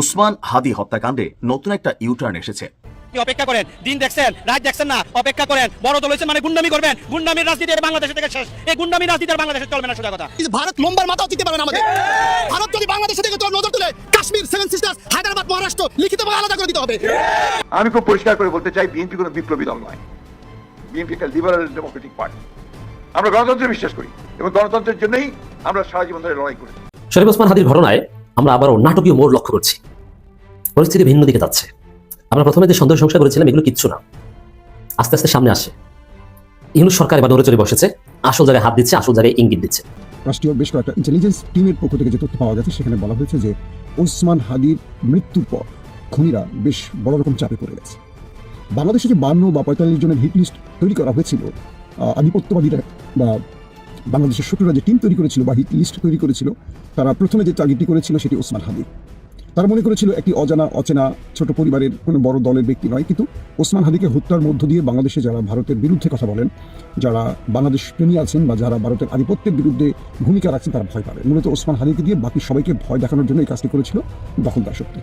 উসমান হাদি হত্যাকাণ্ডে নতুন একটা ইউটার্ন এসেছে। অপেক্ষা করেন দিন দেখছেন রাত দেখছেন না অপেক্ষা করেন বড় দল হয়েছে মানে গুন্ডামি করবেন গুন্ডামির রাজনীতি আর বাংলাদেশে থেকে শেষ। এই গুন্ডামির রাজনীতি বাংলাদেশে চলবে না সোজা কথা। ভারত লম্বার মাথাও দিতে পারবে না আমাদের। ভারত যদি বাংলাদেশের দিকে তোর নজর তুলে কাশ্মীর সেভেন সিস্টার্স হায়দ্রাবাদ মহারাষ্ট্র লিখিতভাবে আলাদা করে দিতে হবে। আমি খুব পরিষ্কার করে বলতে চাই বিএনপি কোনো বিপ্লবী দল নয়। বিএনপি একটা লিবারাল ডেমোক্রেটিক পার্টি আমরা গণতন্ত্রে বিশ্বাস করি এবং গণতন্ত্রের জন্যই আমরা সারা জীবন ধরে লড়াই করেছি। শরীফ ওসমান হাদির ঘটনায় আমরা আবারও নাটকীয় মোড় লক্ষ্য করছি। পরিস্থিতি ভিন্ন দিকে যাচ্ছে। আমরা প্রথমে যে সন্দেহ সংশয় করেছিলাম, এগুলো কিচ্ছু না। আস্তে আস্তে সামনে আসে। ইউনুস সরকার এবার নড়ে চড়ে বসেছে। আসল জায়গায় হাত দিচ্ছে, আসল জায়গায় ইঙ্গিত দিচ্ছে। রাষ্ট্রীয় বেশ কয়েকটা ইন্টেলিজেন্স টিমের পক্ষ থেকে যে তথ্য পাওয়া গেছে সেখানে বলা হয়েছে যে ওসমান হাদির মৃত্যুর পর খুনিরা বেশ বড় রকম চাপে পড়ে গেছে। বাংলাদেশে যে বান্ন বা পঁয়তাল্লিশ জনের হিট লিস্ট তৈরি করা হয়েছিল আধিপত্যবাদীরা বা বাংলাদেশের শত্রুরা যে টিম তৈরি করেছিল বা হিট লিস্ট তৈরি করেছিল। তারা প্রথমে যে টার্গেটটি করেছিল সেটি ওসমান হাদি। তারা মনে করেছিল একটি অজানা, অচেনা, ছোট পরিবারের কোনো বড় দলের ব্যক্তি নয়, কিন্তু ওসমান হাদিকে হত্যার মধ্য দিয়ে বাংলাদেশে যারা ভারতের বিরুদ্ধে কথা বলেন, যারা বাংলাদেশ প্রেমী আছেন বা যারা ভারতের আধিপত্যের বিরুদ্ধে ভূমিকা রাখছেন, তারা ভয় পাবে মূলত ওসমান হাদিকে দিয়ে বাকি সবাইকে ভয় দেখানোর জন্য এই কাজটি করেছিল দখলদার শক্তি।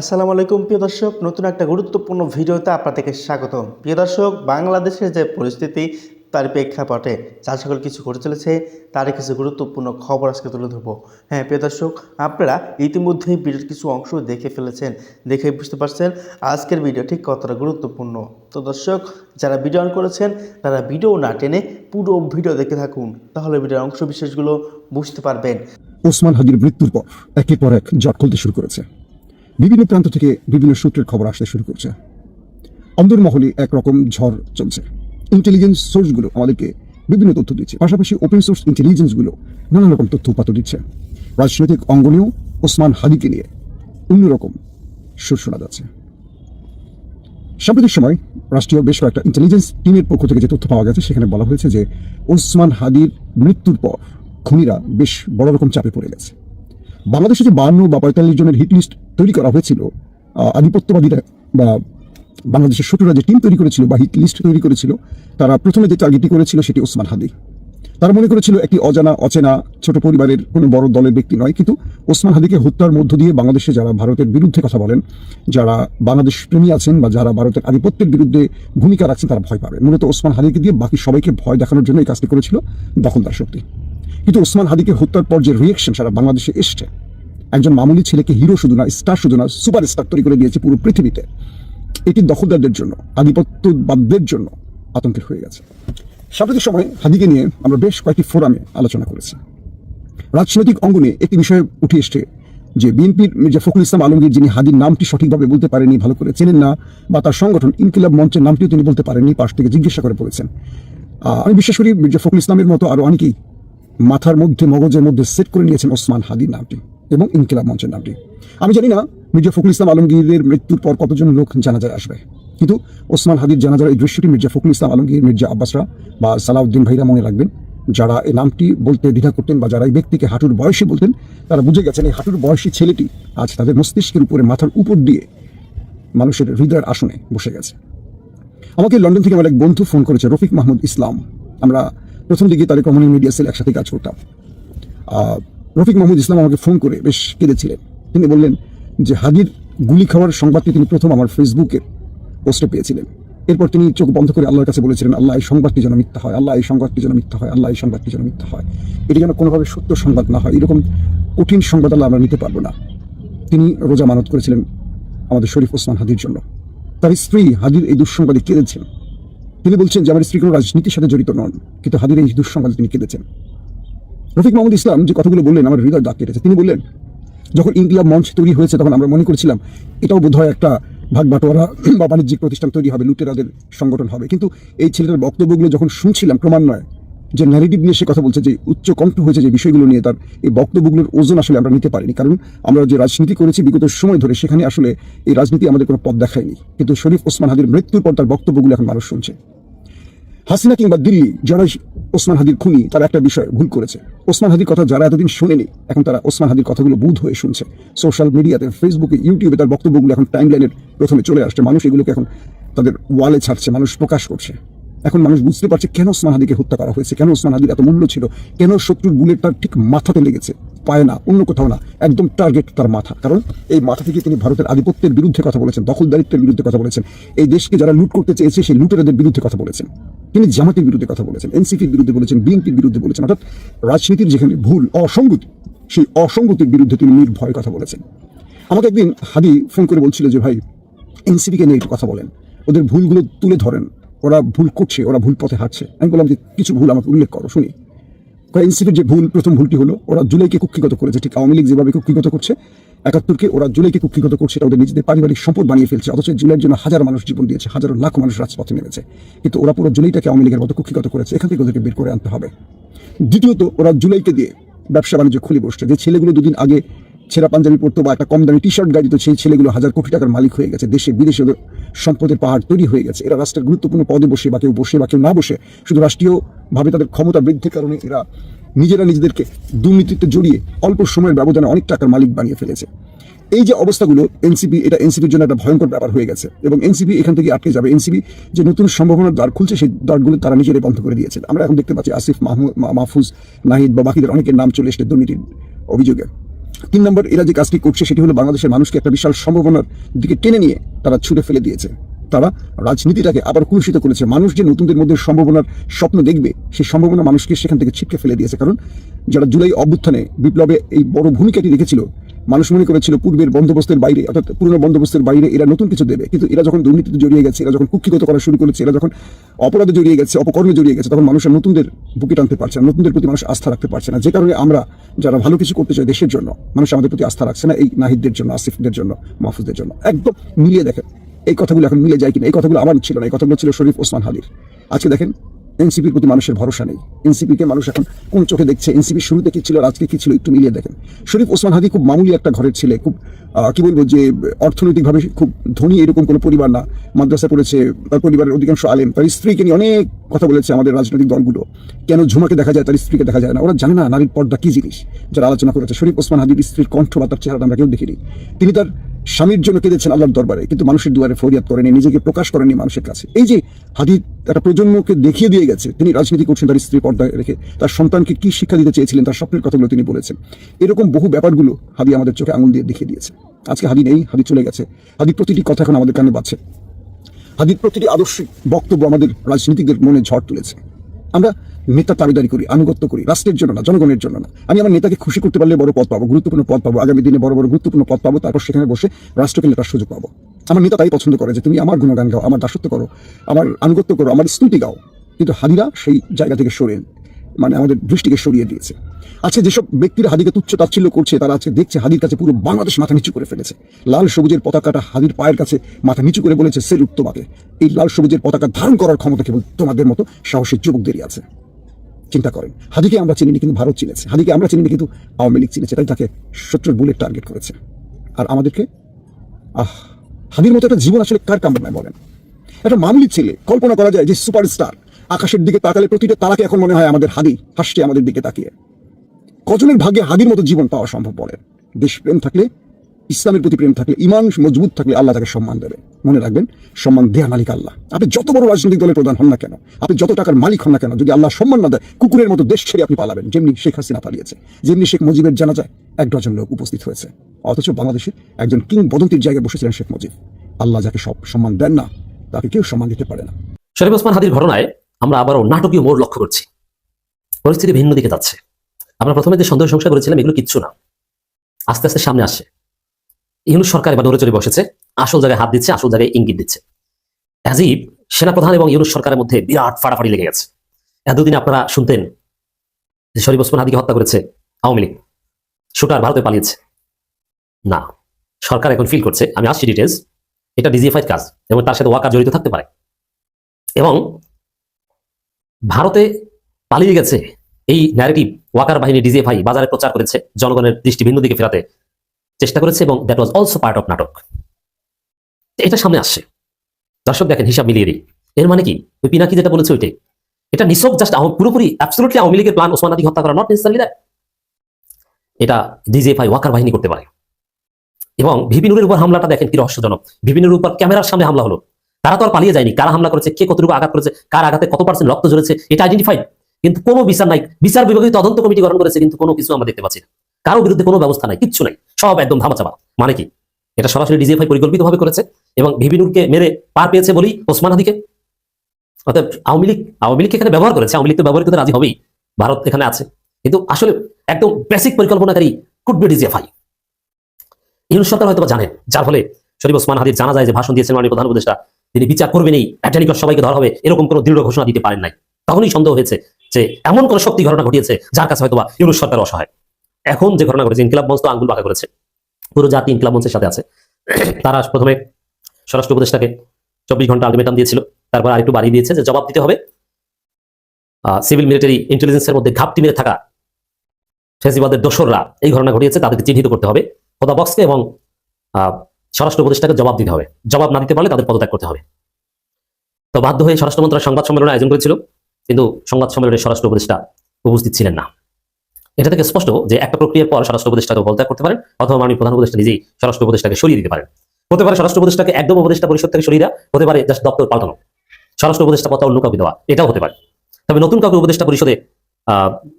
আসসালামু আলাইকুম, প্রিয় দর্শক। নতুন একটা গুরুত্বপূর্ণ ভিডিওতে আপনাদেরকে স্বাগত প্রিয় দর্শক, বাংলাদেশের যে পরিস্থিতি তার প্রেক্ষাপটে যা সকল কিছু ঘটে চলেছে, তার কিছু গুরুত্বপূর্ণ খবর আজকে তুলে ধরবো। হ্যাঁ প্রিয় দর্শক, আপনারা ইতিমধ্যেই ভিডিওর কিছু অংশ দেখে ফেলেছেন, দেখে বুঝতে পারছেন আজকের ভিডিও ঠিক কতটা গুরুত্বপূর্ণ। তো দর্শক, যারা ভিডিও অন করেছেন, তারা ভিডিও না টেনে পুরো ভিডিও দেখে থাকুন, তাহলে ভিডিওর অংশ বিশেষগুলো বুঝতে পারবেন। ওসমান হাদির মৃত্যুর পর একের পর এক জট খুলতে শুরু করেছে। বিভিন্ন প্রান্ত থেকে বিভিন্ন সূত্রের খবর আসতে শুরু করছে। অন্দরমহলে একরকম ঝড় চলছে। ইন্টেলিজেন্স সোর্সগুলো আমাদেরকে বিভিন্ন তথ্য দিচ্ছে। পাশাপাশি ওপেন সোর্স ইন্টেলিজেন্সগুলো নানান রকম তথ্য উপাত্ত দিচ্ছে। রাজনৈতিক অঙ্গনেও ওসমান হাদিকে নিয়ে অন্যরকম সুর শোনা যাচ্ছে। সাম্প্রতিক সময় রাষ্ট্রীয় বেশ কয়েকটা ইন্টেলিজেন্স টিমের পক্ষ থেকে যে তথ্য পাওয়া গেছে, সেখানে বলা হয়েছে যে ওসমান হাদির মৃত্যুর পর খুনিরা বেশ বড় রকম চাপে পড়ে গেছে। বাংলাদেশে যে বান্ন বা পঁয়তাল্লিশ জনের হিট লিস্ট তৈরি করা হয়েছিল আধিপত্যবাদীরা বা বাংলাদেশের শত্রুরা যে টিম তৈরি করেছিল বা হিট লিস্ট তৈরি করেছিল, তারা প্রথমে যে টার্গেটটি করেছিল সেটি ওসমান হাদি। তারা মনে করেছিল একটি অজানা, অচেনা, ছোট পরিবারের কোনো বড় দলের ব্যক্তি নয়, কিন্তু ওসমান হাদিকে হত্যার মধ্য দিয়ে বাংলাদেশে যারা ভারতের বিরুদ্ধে কথা বলেন, যারা বাংলাদেশ প্রেমী আছেন বা যারা ভারতের আধিপত্যের বিরুদ্ধে ভূমিকা রাখছেন, তারা ভয় পাবে। মূলত ওসমান হাদিকে দিয়ে বাকি সবাইকে ভয় দেখানোর জন্য এই কাজটি করেছিল দখলদার শক্তি। কিন্তু ওসমান হাদিকে হত্যার পর যে রিয়েকশন সারা বাংলাদেশে এসছে, একজন মামুলি ছেলেকে হিরো শুধু না স্টার শুধু না সুপার স্টার তৈরি করে দিয়েছে পুরো পৃথিবীতে। এটি দখলদারদের জন্য আধিপত্যবাদদের জন্য আতঙ্কের হয়ে গেছে। সাম্প্রতিক সময় হাদিকে নিয়ে আমরা বেশ কয়েকটি ফোরামে আলোচনা করেছি। রাজনৈতিক অঙ্গনে একটি বিষয় উঠে এসছে যে বিএনপির মির্জা ফখরুল ইসলাম আলমগীর যিনি হাদির নামটি সঠিকভাবে বলতে পারেনি ভালো করে চেনেন না বা তার সংগঠন ইনকিলাব মঞ্চের নামটিও তিনি বলতে পারেননি পাশ থেকে জিজ্ঞাসা করে আহ, আমি বিশ্বাস করি মির্জা ফখরুল ইসলামের মতো আরও অনেকেই মাথার মধ্যে মগজের মধ্যে সেট করে নিয়েছেন ওসমান হাদির নামটি এবং ইনকিলাব মঞ্চের নামটি। আমি জানি না মির্জা ফখরুল ইসলাম আলমগীরের মৃত্যুর পর কতজন লোক জানাজায় আসবে? কিন্তু ওসমান হাদির জানাজার এই দৃশ্যটি মির্জা ফখরুল ইসলাম আলমগীর, মির্জা আব্বাসরা বা সালাউদ্দিন ভাইরা মনে রাখবেন। যারা এই নামটি বলতে দ্বিধা করতেন বা যারা এই ব্যক্তিকে হাঁটুর বয়সী বলতেন, তারা বুঝে গেছেন এই হাঁটুর বয়সী ছেলেটি আজ তাদের মস্তিষ্কের উপরে, মাথার উপর দিয়ে মানুষের হৃদয়ের আসনে বসে গেছে। আমাকে লন্ডন থেকে আমার এক বন্ধু ফোন করেছে, রফিক মাহমুদ ইসলাম। আমরা প্রথম দিকে তারিক রহমানের মিডিয়া সেল একসাথে কাজ করতাম। রফিক মাহমুদ ইসলাম আমাকে ফোন করে বেশ কেঁদেছিলেন। তিনি বললেন যে হাদির গুলি খাওয়ার সংবাদটি তিনি প্রথম আমার ফেসবুকে পোস্টে পেয়েছিলেন। এরপর তিনি চোখ বন্ধ করে আল্লাহর কাছে বলেছিলেন, আল্লাহ, এই সংবাদটি যেন মিথ্যা হয়, আল্লাহ, এই সংবাদটি যেন মিথ্যা হয়, আল্লাহ, এই সংবাদটি যেন মিথ্যা হয়। এটি যেন কোনোভাবে সত্য সংবাদ না হয়, এরকম কঠিন সংবাদ আল্লাহ আমরা নিতে পারব না। তিনি রোজা মানত করেছিলেন আমাদের শরীফ ওসমান হাদির জন্য। তার স্ত্রী হাদির এই দুঃসংবাদে কেঁদেছেন। তিনি বলছেন যে, আমার স্ত্রী কোনো রাজনীতির সাথে জড়িত নন, কিন্তু হাদির এই দুঃসংবাদে তিনি কেঁদেছেন। রফিক মোহাম্মদ ইসলাম যে কথাগুলো বললেন, আমার হৃদয় দাগ কেটেছে। তিনি বললেন যখন ইনকিলাব মঞ্চ তৈরি হয়েছে, তখন আমরা মনে করেছিলাম এটাও বোধহয় একটা ভাগ বাটোয়ারা বা বাণিজ্যিক প্রতিষ্ঠান তৈরি হবে, লুটেরাদের সংগঠন হবে। কিন্তু এই ছেলেটার বক্তব্যগুলো যখন শুনছিলাম ক্রমান্বয়ে, যে ন্যারেটিভ নিয়ে সে কথা বলছে, যে উচ্চ কণ্ঠ হয়েছে, যে বিষয়গুলো নিয়ে তার এই বক্তব্যগুলোর ওজন আসলে আমরা নিতে পারিনি। কারণ আমরা যে রাজনীতি করেছি বিগত সময় ধরে, সেখানে আসলে এই রাজনীতি আমাদের কোনো পথ দেখায়নি। কিন্তু শরীফ ওসমান হাদির মৃত্যুর পর তার বক্তব্যগুলো এখন মানুষ শুনছে। হাসিনা কিংবা দিল্লি যারা ওসমান হাদির খুনি, তারা একটা বিষয় ভুল করেছে। ওসমান হাদির কথা যারা এতদিন শোনেনি, এখন তারা ওসমান হাদির কথাগুলো বুধ হয়ে শুনছে। সোশ্যাল মিডিয়াতে, ফেসবুকে, ইউটিউবে তার বক্তব্যগুলো এখন টাইম লাইনের প্রথমে চলে আসছে। মানুষ এগুলোকে এখন তাদের ওয়ালে ছাড়ছে, মানুষ প্রকাশ করছে। এখন মানুষ বুঝতে পারছে কেন ওসমান হাদিকে হত্যা করা হয়েছে, কেন ওসমান হাদির এত মূল্য ছিল, কেন শত্রুর বুলেট তার ঠিক মাথাতে লেগেছে। পায় না, অন্য কোথাও না, একদম টার্গেট তার মাথা। কারণ এই মাথা থেকে তিনি ভারতের আধিপত্যের বিরুদ্ধে কথা বলেছেন, দখলদারিত্বের বিরুদ্ধে কথা বলেছেন। এই দেশকে যারা লুট করতে চেয়েছে, সেই লুটেরাদের বিরুদ্ধে কথা বলেছেন। তিনি জামাতের বিরুদ্ধে কথা বলেছেন, এনসিপির বিরুদ্ধে বলেছেন, বিএনপির বিরুদ্ধে বলেছেন, অর্থাৎ রাজনীতির যেখানে ভুল, অসঙ্গতি, সেই অসঙ্গতির বিরুদ্ধে তিনি নির্ভয় কথা বলেছেন। আমাকে একদিন হাদি ফোন করে বলছিল যে, ভাই, এনসিপিকে নিয়ে একটু কথা বলেন। ওদের ভুলগুলো তুলে ধরেন। ওরা ভুল করছে, ওরা ভুল পথে হাঁটছে। আমি বললাম যে, কিছু ভুল আমাকে উল্লেখ করো, শুনি। এনসিপির যে ভুল, প্রথম ভুলটি হলো, ওরা জুলাইকে কুক্ষিগত করেছে, ঠিক আওয়ামী লীগ যেভাবে কুক্ষিগত করছে, একাত্তরকে ওরা জুলাইকে কুক্ষিগত করছে এটা ওদের নিজেদের পারিবারিক সম্পদ বানিয়ে ফেলছে, অথচ জুলাইয়ের জন্য হাজার মানুষ জীবন দিয়েছে, হাজারো লাখ মানুষ রাজপথে নেমেছে। কিন্তু ওরা পুরো জুলাইটাকে আওয়ামী লীগের মতো কুক্ষিগত করেছে, এখান থেকে ওদেরকে বের করে আনতে হবে। দ্বিতীয়ত, ওরা জুলাইকে দিয়ে ব্যবসা বাণিজ্য খুলে বসছে, যে ছেলেগুলো দুদিন আগে ছেঁড়া পাঞ্জাবি পরতো বা একটা কম দামি টি শার্ট গাড়ি দিত, সেই ছেলেগুলো হাজার কোটি টাকার মালিক হয়ে গেছে, দেশে বিদেশে সম্পদের পাহাড় তৈরি হয়ে গেছে, এরা রাষ্ট্রের গুরুত্বপূর্ণ পদে বসে বা কেউ বসে বা কেউ না বসে, শুধু রাষ্ট্রীয়ভাবে তাদের ক্ষমতা বৃদ্ধির কারণে এরা নিজেরা নিজেদেরকে দুর্নীতিতে জড়িয়ে অল্প সময়ের ব্যবধানে অনেক টাকার মালিক বানিয়ে ফেলেছে। এই যে অবস্থাগুলো এনসিপি এটা এনসিপির জন্য একটা ভয়ঙ্কর ব্যাপার হয়ে গেছে এবং এনসিপি এখান থেকে আটকে যাবে। এনসিপি যে নতুন সম্ভাবনার দ্বার খুলছে, সেই দ্বারগুলো তারা নিজেরাই বন্ধ করে দিয়েছে আমরা এখন দেখতে পাচ্ছি আসিফ মাহমুদ মাহফুজ নাহিদ বা বাকিদের অনেকের নাম চলে এসছে দুর্নীতির অভিযোগে। তিন নম্বর, এরা যে কাজটি করছে, সেটি হলো বাংলাদেশের মানুষকে একটা বিশাল সম্ভাবনার দিকে টেনে নিয়ে তারা ছুড়ে ফেলে দিয়েছে। তারা রাজনীতিটাকে আবার কুলুষিত করেছে। মানুষ যে নতুনদের মধ্যে সম্ভাবনার স্বপ্ন দেখবে, সেই সম্ভাবনা মানুষকে সেখান থেকে ছিটকে ফেলে দিয়েছে। কারণ যারা জুলাই অভ্যুত্থানে বিপ্লবে এই বড় ভূমিকাটি রেখেছিল, মানুষ মনে করেছিল পূর্বের বন্দোবস্তের বাইরে, অর্থাৎ পুরনো বন্দোবস্তের বাইরে এরা নতুন কিছু দেবে। কিন্তু এরা যখন দুর্নীতিতে জড়িয়ে গেছে, এরা যখন কুক্ষিগত করা শুরু করেছে, এরা যখন অপরাধে জড়িয়ে গেছে, অপকর্মে জড়িয়ে গেছে, তখন মানুষের নতুনদের বুকে টানতে পারছে না, নতুনদের প্রতি মানুষ আস্থা রাখতে পারছে না। যে কারণে আমরা যারা ভালো কিছু করতে চাই দেশের জন্য, মানুষ আমাদের প্রতি আস্থা রাখছে না এই নাহিদদের জন্য, আসিফদের জন্য, মাহফুজদের জন্য। একদম মিলিয়ে দেখেন। এই কথাগুলো এখন মিলে যায় কিনা? এই কথাগুলো আমার ছিল না, এই কথাগুলো ছিল শরীফ ওসমান হাদির। আজকে দেখেন, এনসিপির প্রতি মানুষের ভরসা নেই। এনসিপিকে মানুষ এখন কোন চোখে দেখছে? এনসিপি শুরুতে কি ছিল আজকে কি ছিল, একটু মিলিয়ে দেখেন। শরীফ ওসমান হাদি খুব মামুলি একটা ঘরের ছেলে, খুব কি বলব যে, অর্থনৈতিকভাবে খুব ধনী, এরকম কোনো পরিবার না। মাদ্রাসা পড়েছে, তার পরিবারের অধিকাংশ আলেম। তার স্ত্রীকে নিয়ে অনেক কথা বলেছে আমাদের রাজনৈতিক দলগুলো। কেন ঝুমাকে দেখা যায়, তার স্ত্রীকে দেখা যায় না? ওরা জানে না নারীর পর্দা কি জিনিস? যারা আলোচনা করেছে, শরীফ ওসমান হাদির স্ত্রীর কণ্ঠ বা তার চেহারাটা আমরা কেউ দেখিনি। তিনি তার স্বামীর জন্য কেঁদেছেন আল্লাহর দরবারে, কিন্তু মানুষের দুয়ারে ফরিয়াদ করেনি, নিজেকে প্রকাশ করেনি মানুষের কাছে। এই যে হাদিদ একটা প্রজন্মকে দেখিয়ে দিয়ে গেছে, তিনি রাজনীতি করছেন, তার স্ত্রী পর্দায় রেখে, তার সন্তানকে কি শিক্ষা দিতে চেয়েছিলেন, তার স্বপ্নের কথাগুলো তিনি বলেছেন। এরকম বহু ব্যাপারগুলো হাদি আমাদের চোখে আঙুল দিয়ে দেখিয়ে দিয়েছে। আজকে হাদি নেই, হাদি চলে গেছে। হাদি প্রতিটি কথা এখন আমাদের কানে বাজছে। হাদির প্রতিটি আদর্শিক বক্তব্য আমাদের রাজনীতিকদের মনে ঝড় তুলেছে। আমরা নেতা দাবিদারি করি, আনুগত্য করি, রাষ্ট্রের জন্য না, জনগণের জন্য না। আমি আমার নেতাকে খুশি করতে পারলে বড় পদ পাবো, গুরুত্বপূর্ণ পদ পাবো, আগামী দিনে বড় বড় গুরুত্বপূর্ণ পদ পাবো, তারপর সেখানে বসে রাষ্ট্রকে নেতার সুযোগ পাবো। আমার নেতা তাই পছন্দ করে যে তুমি আমার গুণগান গাও, আমার দাসত্ব করো, আমার আনুগত্য করো, আমার স্তুতি গাও। কিন্তু হাদিরা সেই জায়গা থেকে সরে মানে আমাদের দৃষ্টিকে সরিয়ে দিয়েছে। আজকে যেসব ব্যক্তিরা হাদিকে তুচ্ছ তাচ্ছিল্য করছে, তারা আজকে দেখছে হাদির কাছে পুরো বাংলাদেশ মাথা নিচু করে ফেলেছে। লাল সবুজের পতাকাটা হাদির পায়ের কাছে মাথা নিচু করে বলেছে সেলুট তোমাকে এই লাল সবুজের পতাকা ধারণ করার ক্ষমতা কেবল তোমাদের মতো সাহসী যুবকদেরই আছে। চিন্তা করেন। হাদিকে আমরা চিনিনি কিন্তু ভারত চিনেছে। হাদিকে আমরা চিনিনি কিন্তু আওয়ামী লীগ চিনেছে, তাই তাকে শত্রুর বুলেট টার্গেট করেছে। আর আমাদেরকে? আহ, হাদির মতো একটা জীবন আসলে কার কামড় নয় বলেন? একটা মামুলি ছেলে, কল্পনা করা যায় যে সুপারস্টার, আকাশের দিকে তাকালে প্রতিটা তারাকে এখন মনে হয় আমাদের হাদি, হাসছে আমাদের দিকে তাকিয়ে। কজনের ভাগ্যে হাদির মতো জীবন পাওয়া সম্ভব বলেন? দেশপ্রেম থাকলে ইসলামের প্রতি প্রেম থাকলে ইমান মজবুত থাকলে আল্লাহ তাকে সম্মান দেবে। মনে রাখবেন, সম্মান দেয়া মালিক আল্লাহ। আপনি যত বড় রাজনৈতিক দলের প্রধান হন না কেন, আপনি যত টাকার মালিক হন না কেন, যদি আল্লাহ সম্মান না দেয়, কুকুরের মতো দেশ ছেড়ে আপনি পালাবেন। যেমনি শেখ হাসিনা পালিয়েছে, যেমনি শেখ মুজিবের জানা যায় এক ডজন লোক উপস্থিত হয়েছে। অথচ বাংলাদেশে একজন কিং বদন্তির জায়গায় বসেছিলেন শেখ মুজিব। আল্লাহ যাকে সব সম্মান দেন না, তাকে কেউ সম্মান দিতে পারে না। শরীফ ওসমান হাদির ঘটনায় আমরা আবারও নাটকীয় মোড় লক্ষ্য করছি। পরিস্থিতি ভিন্ন দিকে যাচ্ছে। আমরা প্রথমে যে সন্দেহ সংশয় করেছিলাম, এগুলো কিচ্ছু না। আস্তে আস্তে সামনে আসছে ইউনুস সরকার এবার নড়ে বসেছে, আসল জায়গায় হাত দিচ্ছে, আসল জায়গায় ইঙ্গিত দিচ্ছে। অ্যাজিব সেনাপ্রধান এবং ইউনুস সরকারের মধ্যে বিরাট ফাটাফাটি লেগে গেছে। এতদিন আপনারা শুনতেন যে শরীফ ওসমান হাদিকে হত্যা করেছে আওয়ামী লীগ। শুটার ভারতে পালিয়েছে। না, সরকার এখন ফিল করছে, আমি আসছি ডিটেলস এটা ডিজিএফআই কাজ এবং তার সাথে ওয়াকার জড়িত থাকতে পারে। এবং ভারতে পালিয়ে গেছে, এই ন্যারেটিভ ওয়াকার বাহিনী ডিজিএফআই বাজারে প্রচার করেছে, জনগণের দৃষ্টি ভিন্ন দিকে ফেরাতে। চেষ্টা করেছে এবং that was also part of নাটক। এটা সামনে আসছে। দর্শক দেখেন, হিসাব মিলিয়ে দিই। এর মানে কি? ওই পিনাকি যেটা বলেছে ওইটাই। এটা নিছক জাস্ট পুরোপুরি অ্যাবসলুটলি আওয়ামী লীগের প্ল্যান ওসমান আদি হত্যা করা নট নেসেসারলি দ্যাট এটা ডিজিএফআই ওয়াকার বাহিনী করতে পারে। এবং ভিপিনুরের উপর হামলাটা দেখেন কি রহস্যজনক। ভিপিনুরের উপর ক্যামেরার সামনে হামলা হলো। তারা তো আর পালিয়ে যায়নি। কারা হামলা করেছে? কে কতটুকু আঘাত করেছে? কার আঘাতে কত পার্সেন্ট রক্ত ঝরেছে? এটা আইডেন্টিফাইড কিন্তু কোনো বিচার নাই। বিচার বিভাগীয় তদন্ত কমিটি গঠন করেছে, কিন্তু কোনো কিছু আমরা দেখতে পাচ্ছি না। কারও বিরুদ্ধে কোনো ব্যবস্থা নাই, কিচ্ছু নাই, সব একদম ধামাচাপা। মানে কি? এটা সরাসরি ডিজিএফআই পরিকল্পিতভাবে করেছে এবং ভিবিনুরকে মেরে পার পেয়েছে বলি ওসমান হাদিকে অর্থাৎ আওয়ামী লীগ আওয়ামী লীগ এখানে ব্যবহার করেছে, আওয়ামী লীগ তো ব্যবহার করতে রাজি হবেই, ভারত এখানে আছে। কিন্তু আসলে একদম বেসিক পরিকল্পনাকারী কুড ডিজিএফআই ইউনুস সরকার হয়তো জানেন যার ফলে শরীফ ওসমান হাদির জানা যায় যে ভাষণ দিয়েছেন মাননীয় প্রধান উপদেষ্টা, তিনি বিচার করবেনই অ্যাটানিকর সবাইকে ধরা হবে, এরকম কোনো দৃঢ় ঘোষণা দিতে পারেন নাই। তখনই সন্দেহ হয়েছে যে এমন কোনো শক্তি ঘটনা ঘটিয়েছে যার কাছে হয়তো ইউনুস সরকার অসহায়। এখন যে ঘটনা ঘটেছে, ইনকিলাব মঞ্চ তো আঙ্গুল বাঁকা করেছে। পুরো জাতি ইনকিলাব মঞ্চের সাথে আছে। তারা প্রথমে স্বরাষ্ট্র উপদেষ্টাকে চব্বিশ ঘণ্টা আলটিমেটাম দিয়েছিল। তারপর আরেকটু বাড়িয়ে দিয়েছে যে জবাব দিতে হবে। সিভিল মিলিটারি ইন্টেলিজেন্সের মধ্যে ঘাপটি মেরে থাকা ফেসিবাদের দোসররা এই ঘটনা ঘটিয়েছে, তাদেরকে চিহ্নিত করতে হবে। খোদা বক্সকে এবং স্বরাষ্ট্র উপদেষ্টাকে জবাব দিতে হবে। জবাব না দিতে পারলে তাদের পদত্যাগ করতে হবে। তো বাধ্য হয়ে স্বরাষ্ট্র মন্ত্রণালয় সংবাদ সম্মেলনের আয়োজন করেছিল। কিন্তু সংবাদ সম্মেলনে স্বরাষ্ট্র উপদেষ্টা উপস্থিত ছিলেন না। এটা থেকে স্পষ্ট যে একটা প্রক্রিয়ার পর স্বরাষ্ট্র উপদেষ্টাকে পদত্যাগ করতে পারেন অথবা মাননীয় প্রধান উপদেষ্টা নিজেই স্বরাষ্ট্র উপদেষ্টাকে সরিয়ে দিতে পারেন। হতে পারে স্বরাষ্ট্র উপদেষ্টাকে একদম উপদেষ্টা পরিষদ থেকে সরিয়ে দেওয়া, হতে পারে জাস্ট দপ্তর পাল্টানো। স্বরাষ্ট্র উপদেষ্টা পদটা অন্য কাউকে দেওয়া, এটাও হতে পারে। তবে নতুন কাউকে উপদেষ্টা পরিষদে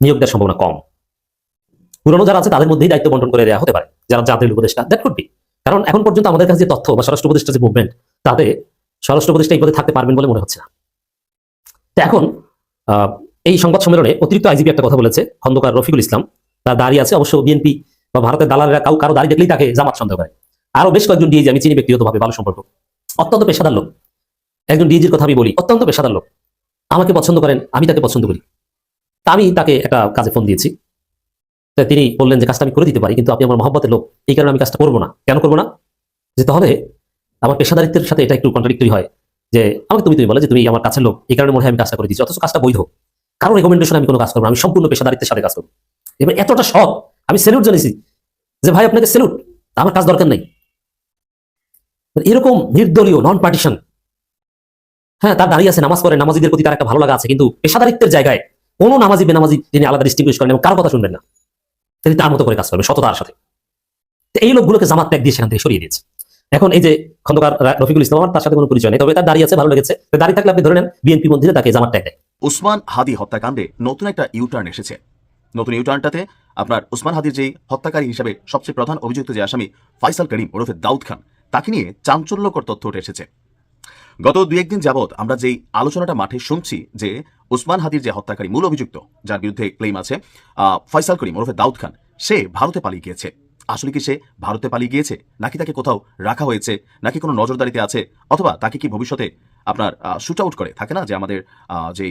নিয়োগ দেওয়ার সম্ভাবনা কম। পুরনো যারা আছে তাদের মধ্যেই দায়িত্ব বন্টন করে দেওয়া হতে পারে। যারা জাতীয় উপদেষ্টা দ্যাট কুড বি কারণ এখন পর্যন্ত আমাদের কাছে যে তথ্য বা স্বরাষ্ট্র উপদেষ্টা যে মুভমেন্ট তাতে স্বরাষ্ট্র উপদেষ্টা এই পদে থাকতে পারবেন বলে মনে হচ্ছে না। তো এখন এই সংবাদ সম্মেলনে অতিরিক্ত আইজিপি একটা কথা বলেছে, খন্দকার রফিকুল ইসলাম। তার দাঁড়িয়ে আছে অবশ্য বিএনপি বা ভারতের দালালেরা কাউ কারও দাঁড়িয়ে দেখলেই তাকে জামাত সন্দেহ করে। আরও বেশ কয়েকজন ডিএজি, আমি চিনি ব্যক্তিগতভাবে, ভালো সম্পর্ক। অত্যন্ত পেশাদার লোক। একজন ডিজির কথা আমি বলি, অত্যন্ত পেশাদার লোক। আমাকে পছন্দ করেন, আমি তাকে পছন্দ করি। তা আমি তাকে একটা কাজে ফোন দিয়েছি। তিনি বললেন যে, কাজটা আমি করে দিতে পারি, কিন্তু আপনি আমার মহব্বতের লোক। এই কারণে আমি কাজটা করব না। কেন করব না? যে তাহলে আমার পেশাদারিত্বের সাথে এটা একটু কন্ট্রাডিক্টরি হয়। যে আমাকে তুমি তুমি বলে যে, তুমি আমার কাছের লোক। এই কারণে মনে হয় আমি কাজটা করে দিচ্ছি অথচ কাজটা বৈধ। কারও রেকমেন্ডেশন আমি কোনো কাজ করব আমি সম্পূর্ণ পেশাদারিত্বের সাথে কাজ করব। এবার এতটা সব আমি সেলুট জানিয়েছি যে ভাই আপনাকে সেলুট আমার কাজ দরকার নেই। এরকম নির্দলীয় নন পার্টিশন হ্যাঁ তার দাঁড়িয়ে আছে, নামাজ পড়ে নামাজিদের প্রতি তার একটা ভালো লাগা আছে, কিন্তু পেশাদারিত্বের জায়গায় কোনো নামাজি, বেনামাজি তিনি আলাদা ডিস্টিংগুইশ করেন এবং কারও কথা শুনবেন না। তিনি তার মতো করে কাজ করবেন, সততার সাথে। এই লোকগুলোকে জামাত ত্যাগ দিয়ে সেখান থেকে সরিয়ে দিয়েছে। এখন এই যে খন্দকার রফিকুল ইসলাম তার সাথে কোনো পরিচয় নেই, তবে তার দাঁড়িয়ে আছে, ভালো লেগেছে। দাঁড়িয়ে থাকলে আপনি ধরে নেন বিএনপি মন্দিরে তাকে জামাত ত্যাগ দেয়। উসমান হাদি হত্যাকাণ্ডে নতুন একটা ইউটার্ন এসেছে। নতুন ইউটার্নটাতে আপনার উসমান হাদির যে হত্যাকারী হিসেবে সবচেয়ে প্রধান অভিযুক্ত যে আসামি ফাইসাল করিম ওরফে দাউদ খান, তাকে নিয়ে চাঞ্চল্যকর তথ্য উঠে এসেছে। গত দুই একদিন যাবৎ আমরা যেই আলোচনাটা মাঠে শুনছি যে উসমান হাদির যে হত্যাকারী মূল অভিযুক্ত, যার বিরুদ্ধে ক্লেম আছে ফয়সাল করিম ওরফে দাউদ খান, সে ভারতে পালিয়ে গিয়েছে। আসলে কি সে ভারতে পালিয়ে গিয়েছে? নাকি তাকে কোথাও রাখা হয়েছে? নাকি কোনো নজরদারিতে আছে? অথবা তাকে কি ভবিষ্যতে আপনার শুট আউট করে? থাকে না যে আমাদের যে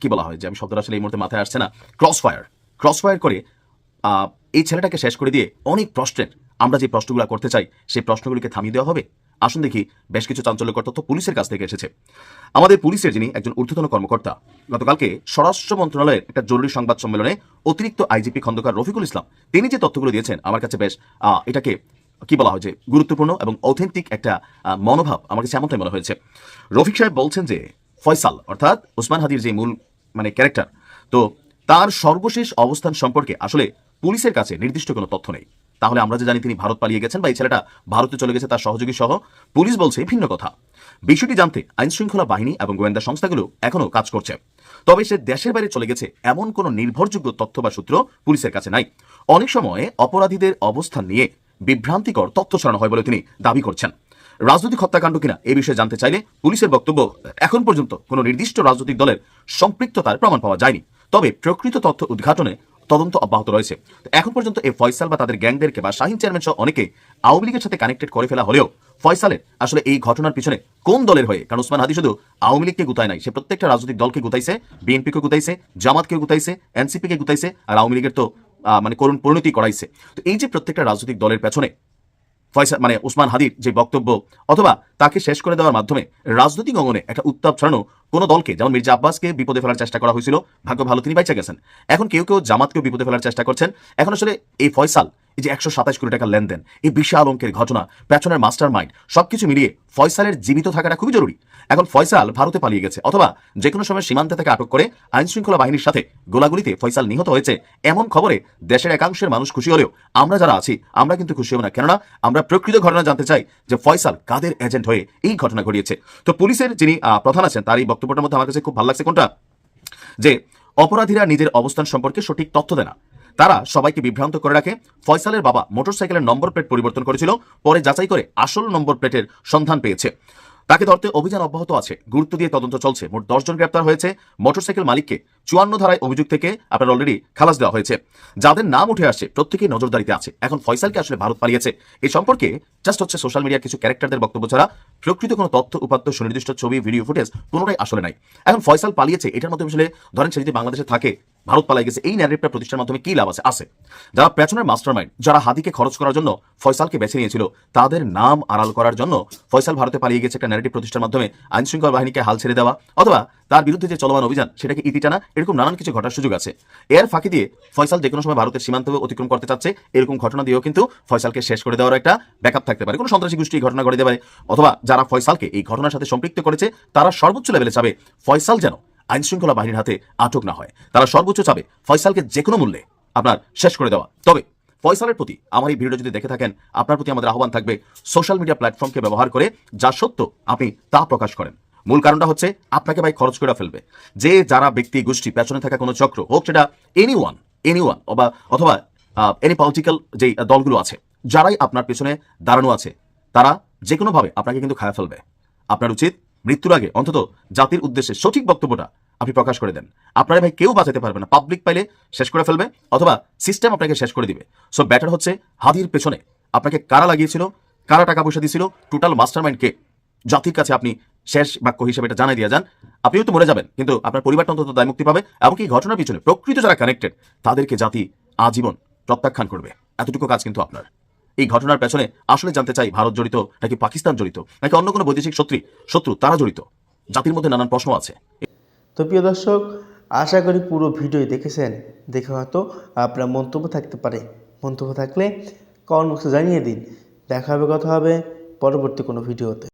কি বলা হয় যে আমি শব্দটা আসলে এই মুহূর্তে মাথায় আসছে না ক্রস ফায়ার ক্রস ফায়ার করে এই ছেলেটাকে শেষ করে দিয়ে অনেক প্রশ্নের আমরা যে প্রশ্নগুলো করতে চাই, সেই প্রশ্নগুলিকে থামিয়ে দেওয়া হবে? আসুন দেখি বেশ কিছু চাঞ্চল্যকর তথ্য পুলিশের কাছ থেকে এসেছে। আমাদের পুলিশের যিনি একজন ঊর্ধ্বতন কর্মকর্তা, গতকালকে স্বরাষ্ট্র মন্ত্রণালয়ের একটা জরুরি সংবাদ সম্মেলনে অতিরিক্ত আইজিপি খন্দকার রফিকুল ইসলাম, তিনি যে তথ্যগুলো দিয়েছেন, আমার কাছে বেশ এটাকে কি বলা হয় যে গুরুত্বপূর্ণ এবং অথেন্টিক একটা মনোভাব আমার কাছে এমনটাই মনে হয়েছে। রফিক সাহেব বলছেন যে ফয়সাল, অর্থাৎ ওসমান হাদির যে মূল মানে ক্যারেক্টার তো তার সর্বশেষ অবস্থান সম্পর্কে আসলে পুলিশের কাছে নির্দিষ্ট কোনো তথ্য নেই। তাহলে আমরা যে জানি তিনি ভারত পালিয়ে গেছেন বা এই ছেলেটা ভারতে চলে গেছে তার সহযোগী সহ, পুলিশ বলছে ভিন্ন কথা। বিষয়টি জানতে আইন শৃঙ্খলা বাহিনী এবং গোয়েন্দা সংস্থাগুলো এখনও কাজ করছে। তবে সে দেশের বাইরে চলে গেছে এমন কোনো নির্ভরযোগ্য তথ্য বা সূত্র পুলিশের কাছে নাই। অনেক সময় অপরাধীদের অবস্থান নিয়ে বিভ্রান্তিকর তথ্য ছড়ানো হয় বলে তিনি দাবি করছেন। রাজনৈতিক হত্যাকাণ্ড কিনা এ বিষয়ে জানতে চাইলে পুলিশের বক্তব্য এখন পর্যন্ত কোনো নির্দিষ্ট রাজনৈতিক দলের সম্পৃক্ততার প্রমাণ পাওয়া যায়নি। তবে প্রকৃত তথ্য উদ্ঘাটনে তদন্ত অব্যাহত রয়েছে। এখন পর্যন্ত এই ফয়সাল বা তাদের গ্যাংদেরকে বা শাহিন চেয়ারম্যান সহ অনেকে আওয়ামী লীগের সাথে কানেক্টেড করে ফেলা হলেও ফয়সালের আসলে এই ঘটনার পিছনে কোন দলের হয়ে? কারণ উসমান হাদি শুধু আওয়ামী লীগকে গুতায় নাই, সে প্রত্যেকটা রাজনৈতিক দলকে গুতাইছে, বিএনপিকে গুতাইছে জামাতকে গুতাইছে, এনসিপিকে গুতাইছে, আর আওয়ামী লীগের তো মানে করুণ পরিণতি করাইছে। তো এই যে প্রত্যেকটা রাজনৈতিক দলের পেছনে ফয়সাল মানে ওসমান হাদির যে বক্তব্য, অথবা তাকে শেষ করে দেওয়ার মাধ্যমে রাজনৈতিক অঙ্গনে একটা উত্তাপ ছড়ানো কোনো দলকে, যেমন মির্জা আব্বাসকে বিপদে ফেলার চেষ্টা করা হয়েছিল, ভাগ্য ভালো তিনি বাইচা গেছেন। এখন কেউ কেউ জামাতকেও বিপদে ফেলার চেষ্টা করছেন। এখন আসলে এই ফয়সাল এই যে একশো সাতাশ কোটি টাকার লেনদেন, এই বিশাল অঙ্কের ঘটনা পেছনের মাস্টার মাইন্ড সবকিছু মিলিয়ে ফয়সালের জীবিত থাকাটা খুবই জরুরি। এখন ফয়সাল ভারতে পালিয়ে গেছে, অথবা যে কোনো সময় সীমান্তে থেকে আটক করে আইন শৃঙ্খলা বাহিনীর সাথে গোলাগুলিতে ফয়সাল নিহত হয়েছে, এমন খবরে দেশের একাংশের মানুষ খুশি হলেও আমরা যারা আছি, আমরা কিন্তু খুশি হব না। কেননা আমরা প্রকৃত ঘটনা জানতে চাই যে ফয়সাল কাদের এজেন্ট হয়ে এই ঘটনা ঘটিয়েছে। তো পুলিশের যিনি প্রধান আছেন, তার এই বক্তব্যটার মধ্যে আমার কাছে খুব ভালো লাগছে কোনটা? যে অপরাধীরা নিজের অবস্থান সম্পর্কে সঠিক তথ্য দেয় না। তারা সবাইকে বিভ্রান্ত করে রাখে। ফয়সালের বাবা মোটরসাইকেলের নম্বর প্লেট পরিবর্তন করেছিল, পরে যাচাই করে আসল নম্বর প্লেটের সন্ধান পেয়েছে। তাকে ধরতে অভিযান অব্যাহত আছে। গুরুত্ব দিয়ে তদন্ত চলছে। মোট দশজন গ্রেপ্তার হয়েছে। মোটরসাইকেল মালিককে চুয়ান্ন ধারায় অভিযোগ থেকে আপনার অলরেডি খালাস দেওয়া হয়েছে। যাদের নাম উঠে আসছে, প্রত্যেকেই নজরদারিতে আছে। এখন ফয়সালকে আসলে ভারত পালিয়েছে। এই সম্পর্কে জাস্ট হচ্ছে সোশ্যাল মিডিয়ার কিছু ক্যারেক্টারদের বক্তব্য ছাড়া প্রকৃত কোনো তথ্য, উপাত্ত, সুনির্দিষ্ট ছবি ভিডিও ফুটেজ কোনোটাই আসলে নাই। এখন ফয়সাল পালিয়েছে, এটার মধ্যে আসলে ধরেন সে যদি বাংলাদেশে থাকে, ভারত পালাই গেছে, এই ন্যারেটিভটা প্রতিষ্ঠার মাধ্যমে কি লাভ আছে? আছে। যারা পেছনের মাস্টার মাইন্ড যারা হাদিকে খরচ করার জন্য ফয়সালকে বেছে নিয়েছিল, তাদের নাম আড়াল করার জন্য ফয়সাল ভারতে পালিয়ে গেছে একটা ন্যারেটিভ প্রতিষ্ঠার মাধ্যমে আইন শৃঙ্খলা বাহিনীকে হাল ছেড়ে দেওয়া, অথবা তার বিরুদ্ধে যে চলমান অভিযান সেটাকে ইতি টানা এরকম নানান কিছু ঘটার সুযোগ আছে। এর ফাঁকি দিয়ে ফয়সাল যে কোনো সময় ভারতের সীমান্ত অতিক্রম করতে চাচ্ছে, এরকম ঘটনা দিয়েও কিন্তু ফয়সালকে শেষ করে দেওয়ার একটা ব্যাকআপ থাকতে পারে। কোনো সন্ত্রাসী গোষ্ঠী ঘটনা ঘটে পারে। অথবা যারা ফয়সালকে এই ঘটনার সাথে সম্পৃক্ত করেছে, তারা সর্বোচ্চ লেভেলে চাবে ফয়সাল যেন আইন শৃঙ্খলা বাহিনীর হাতে আটক না হয়। তারা সর্বোচ্চ চাবে ফয়সালকে যে কোনো মূল্যে আপনার শেষ করে দেওয়া। তবে ফয়সালের প্রতি আমার এই ভিডিও যদি দেখে থাকেন, আপনার প্রতি আমাদের আহ্বান থাকবে সোশ্যাল মিডিয়া প্ল্যাটফর্মকে ব্যবহার করে যা সত্য আপনি তা প্রকাশ করেন। মূল কারণটা হচ্ছে আপনাকে ভাই খরচ করে ফেলবে। যে, যারা ব্যক্তি, গোষ্ঠী, পেছনে থাকা কোনো চক্র, হোক সেটা এনি ওয়ান এনি ওয়ান অথবা এনি পলিটিক্যাল যে দলগুলো আছে, যারাই আপনার পেছনে দাঁড়ানো আছে, তারা যে কোনোভাবে আপনাকে কিন্তু খায়া ফেলবে। আপনার উচিত মৃত্যুর আগে অন্তত জাতির উদ্দেশ্যে সঠিক বক্তব্যটা আপনি প্রকাশ করে দেন। আপনারা ভাই কেউ বাঁচাতে পারবে না। পাবলিক পাইলে শেষ করে ফেলবে, অথবা সিস্টেম আপনাকে শেষ করে দিবে। সো ব্যাটার হচ্ছে হাদির পেছনে আপনাকে কারা লাগিয়েছিল, কারা টাকা পয়সা দিয়েছিল টোটাল মাস্টার মাইন্ড কে? জাতির কাছে আপনি শেষ বাক্য হিসেবে এটা জানাই দিয়ে যান, আপনিও তো মরে যাবেন, কিন্তু আপনার পরিবারটা অন্তত দায় মুক্তি পাবে, এমনকি এই ঘটনার পিছনে প্রকৃত যারা কানেক্টেড তাদেরকে জাতি আজীবন প্রত্যাখ্যান করবে। এতটুকু কাজ কিন্তু আপনার। এই ঘটনার পেছনে আসলে জানতে চাই ভারত জড়িত নাকি পাকিস্তান জড়িত, নাকি অন্য কোনো বৈদেশিক শত্রু শত্রু তারা জড়িত? জাতির মধ্যে নানান প্রশ্ন আছে। তো প্রিয় দর্শক, আশা করি পুরো ভিডিও দেখেছেন। দেখে হয়তো আপনার মন্তব্য থাকতে পারে। মন্তব্য থাকলে কমেন্ট বক্সে জানিয়ে দিন। দেখা হবে, কথা হবে পরবর্তী কোনো ভিডিওতে।